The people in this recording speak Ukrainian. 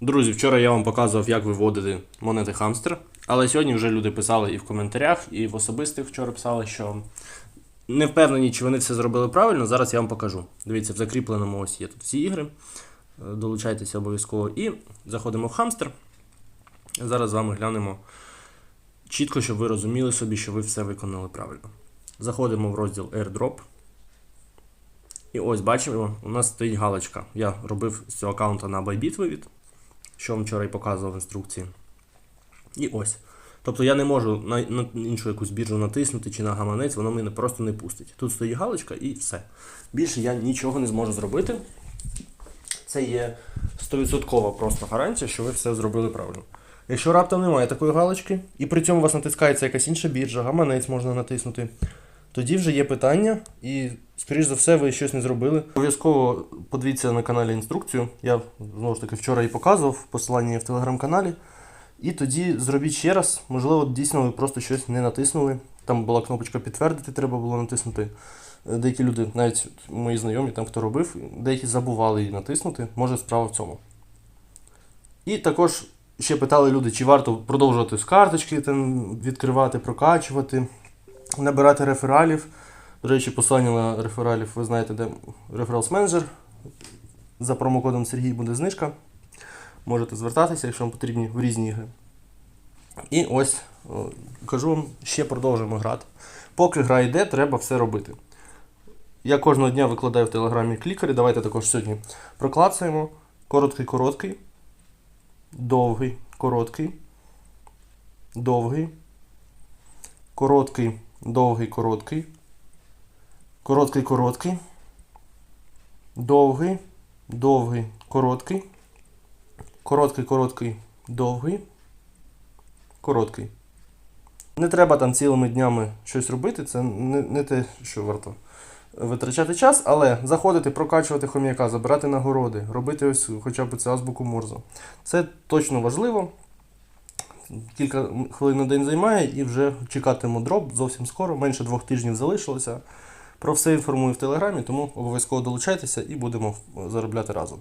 Друзі, вчора я вам показував, як виводити монети хамстер. Але сьогодні вже люди писали і в коментарях, і в особистих вчора писали, що не впевнені, чи вони все зробили правильно. Зараз я вам покажу. Дивіться, в закріпленому ось є тут всі ігри. Е, Долучайтеся обов'язково. І заходимо в хамстер. Зараз з вами глянемо чітко, щоб ви розуміли собі, що ви все виконали правильно. Заходимо в розділ AirDrop. І ось бачимо, у нас стоїть галочка. Я робив з цього аккаунта на Bybit вивід, що вам вчора і показував в інструкції. І ось. Тобто я не можу на, на іншу якусь біржу натиснути чи на гаманець, воно мене просто не пустить. Тут стоїть галочка і все. Більше я нічого не зможу зробити. Це є 100% просто гарантія, що ви все зробили правильно. Якщо раптом немає такої галочки, і при цьому у вас натискається якась інша біржа, гаманець можна натиснути, тоді вже є питання, і, скоріш за все, ви щось не зробили. Обов'язково подивіться на каналі інструкцію. Я знову ж таки вчора її показував, посилання є в телеграм-каналі. І тоді зробіть ще раз, можливо, дійсно ви просто щось не натиснули. Там була кнопочка підтвердити, треба було натиснути. Е, Деякі люди, навіть мої знайомі, там хто робив, деякі забували її натиснути. Може справа в цьому. І також ще питали люди, чи варто продовжувати з карточки там, відкривати, прокачувати, набирати рефералів. До речі, посилання на рефералів ви знаєте, де Referrals Manager. За промокодом Сергій буде знижка. Можете звертатися, якщо вам потрібні в різні ігри. І ось кажу вам, ще продовжуємо грати. Поки гра йде, треба все робити. Я кожного дня викладаю в телеграмі клікері. Давайте також сьогодні проклацаємо. Короткий, короткий. Довгий, короткий. Довгий. Короткий, довгий, короткий. Короткий, короткий. Довгий, довгий, короткий. Короткий, короткий, довгий. Короткий. Не треба там цілими днями щось робити, це не, не те, що варто витрачати час, але заходити, прокачувати хом'яка, забирати нагороди, робити ось хоча б це азбуку Морзу. Це точно важливо. Кілька хвилин на день займає і вже чекатиму дроп зовсім скоро, менше двох тижнів залишилося. Про все інформую в телеграмі, тому обов'язково долучайтеся і будемо заробляти разом.